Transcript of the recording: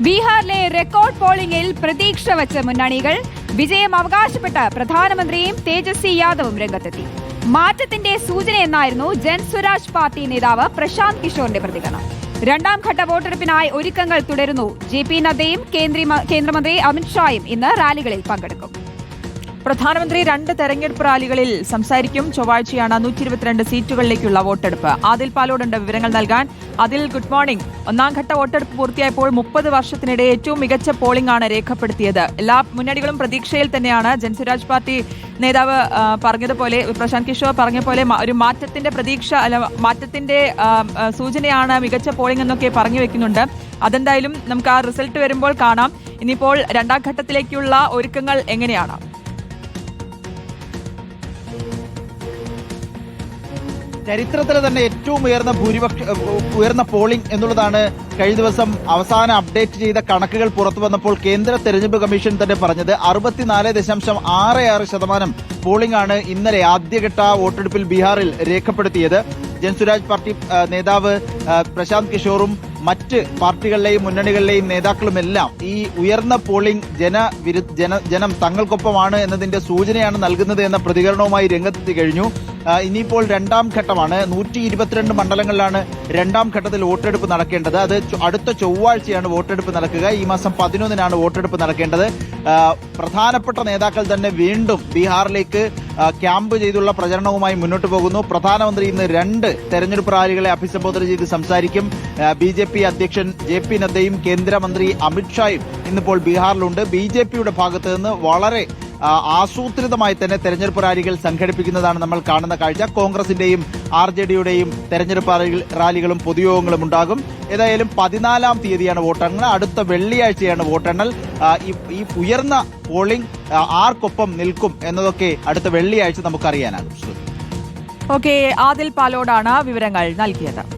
ബീഹാറിലെ റെക്കോർഡ് പോളിംഗിൽ പ്രതീക്ഷ വച്ച മുന്നണികൾ വിജയം അവകാശപ്പെട്ട് പ്രധാനമന്ത്രിയും തേജസ്വി യാദവും രംഗത്തെത്തി. മാറ്റത്തിന്റെ സൂചന എന്നായിരുന്നു ജൻസ്വരാജ് പാർട്ടി നേതാവ് പ്രശാന്ത് കിഷോറിന്റെ പ്രതികരണം. രണ്ടാം ഘട്ട വോട്ടെടുപ്പിനായി ഒരുക്കങ്ങൾ തുടരുന്നു. ജെ പി നദ്ദയും കേന്ദ്രീ- കേന്ദ്രമന്ത്രി അമിത്ഷായും ഇന്ന് റാലികളിൽ പങ്കെടുക്കും. പ്രധാനമന്ത്രി രണ്ട് തെരഞ്ഞെടുപ്പ് റാലികളിൽ സംസാരിക്കും. ചൊവ്വാഴ്ചയാണ് നൂറ്റി ഇരുപത്തിരണ്ട് സീറ്റുകളിലേക്കുള്ള വോട്ടെടുപ്പ്. ആദിൽ പാലോടുണ്ട് വിവരങ്ങൾ നൽകാൻ. അതിൽ ഗുഡ് മോർണിംഗ്. ഒന്നാം ഘട്ട വോട്ടെടുപ്പ് പൂർത്തിയായപ്പോൾ മുപ്പത് വർഷത്തിനിടെ ഏറ്റവും മികച്ച പോളിംഗ് ആണ് രേഖപ്പെടുത്തിയത്. എല്ലാ മുന്നണികളും പ്രതീക്ഷയിൽ തന്നെയാണ്. ജൻസ്വരാജ് പാർട്ടി നേതാവ് പറഞ്ഞതുപോലെ പ്രശാന്ത് കിഷോർ പറഞ്ഞ പോലെ ഒരു മാറ്റത്തിന്റെ പ്രതീക്ഷ അല്ല മാറ്റത്തിന്റെ സൂചനയാണ് മികച്ച പോളിംഗ് എന്നൊക്കെ പറഞ്ഞു വെക്കുന്നുണ്ട്. അതെന്തായാലും നമുക്ക് ആ റിസൾട്ട് വരുമ്പോൾ കാണാം. ഇനിയിപ്പോൾ രണ്ടാം ഘട്ടത്തിലേക്കുള്ള ഒരുക്കങ്ങൾ എങ്ങനെയാണ്? ചരിത്രത്തിലെ തന്നെ ഏറ്റവും ഉയർന്ന ഭൂരിപക്ഷ ഉയർന്ന പോളിംഗ് എന്നുള്ളതാണ് കഴിഞ്ഞ ദിവസം അവസാന അപ്ഡേറ്റ് ചെയ്ത കണക്കുകൾ പുറത്തു വന്നപ്പോൾ കേന്ദ്ര തെരഞ്ഞെടുപ്പ് കമ്മീഷൻ തന്നെ പറഞ്ഞത് അറുപത്തിനാല് ദശാംശം ആറ് ആറ് ശതമാനം പോളിംഗ് ആണ് ഇന്നലെ ആദ്യഘട്ട വോട്ടെടുപ്പിൽ ബീഹാറിൽ രേഖപ്പെടുത്തിയത്. ജൻസുരാജ് പാർട്ടി നേതാവ് പ്രശാന്ത് കിഷോറും മറ്റ് പാർട്ടികളിലെയും മുന്നണികളിലെയും നേതാക്കളുമെല്ലാം ഈ ഉയർന്ന പോളിംഗ് ജന വിരു- ജന ജനം തങ്ങൾക്കൊപ്പമാണ് എന്നതിന്റെ സൂചനയാണ് നൽകുന്നത് എന്ന പ്രതികരണവുമായി രംഗത്തെത്തി കഴിഞ്ഞു. ഇനിയിപ്പോൾ രണ്ടാം ഘട്ടമാണ്. നൂറ്റി ഇരുപത്തിരണ്ട് മണ്ഡലങ്ങളിലാണ് രണ്ടാം ഘട്ടത്തിൽ വോട്ടെടുപ്പ് നടക്കേണ്ടത്. അത് അടുത്ത ചൊവ്വാഴ്ചയാണ് വോട്ടെടുപ്പ് നടക്കുക. ഈ മാസം പതിനൊന്നിനാണ് വോട്ടെടുപ്പ് നടക്കേണ്ടത്. പ്രധാനപ്പെട്ട നേതാക്കൾ തന്നെ വീണ്ടും ബീഹാറിലേക്ക് ക്യാമ്പ് ചെയ്തുള്ള പ്രചരണവുമായി മുന്നോട്ട് പോകുന്നു. പ്രധാനമന്ത്രി ഇന്ന് രണ്ട് തെരഞ്ഞെടുപ്പ് റാലികളെ അഭിസംബോധന ചെയ്ത് സംസാരിക്കും. ബി ജെ പി അധ്യക്ഷൻ ജെ പി നദ്ദയും കേന്ദ്രമന്ത്രി അമിത്ഷായും ഇന്നിപ്പോൾ ബീഹാറിലുണ്ട്. ബി ജെ പിയുടെ ഭാഗത്ത് നിന്ന് വളരെ ആസൂത്രിതമായി തന്നെ തെരഞ്ഞെടുപ്പ് റാലികൾ സംഘടിപ്പിക്കുന്നതാണ് നമ്മൾ കാണുന്ന കാഴ്ച. കോൺഗ്രസിന്റെയും ആർ ജെ ഡിയുടെയും തെരഞ്ഞെടുപ്പ് റാലികളും പൊതുയോഗങ്ങളും ഉണ്ടാകും. ഏതായാലും പതിനാലാം തീയതിയാണ് വോട്ടെണ്ണൽ. അടുത്ത വെള്ളിയാഴ്ചയാണ് വോട്ടെണ്ണൽ. ഈ- ഉയർന്ന പോളിംഗ് ആർക്കൊപ്പം നിൽക്കും എന്നതൊക്കെ അടുത്ത വെള്ളിയാഴ്ച നമുക്കറിയാനാകും. ഓക്കെ ആദിൽ പാലോടാണ് വിവരങ്ങൾ നൽകിയത്.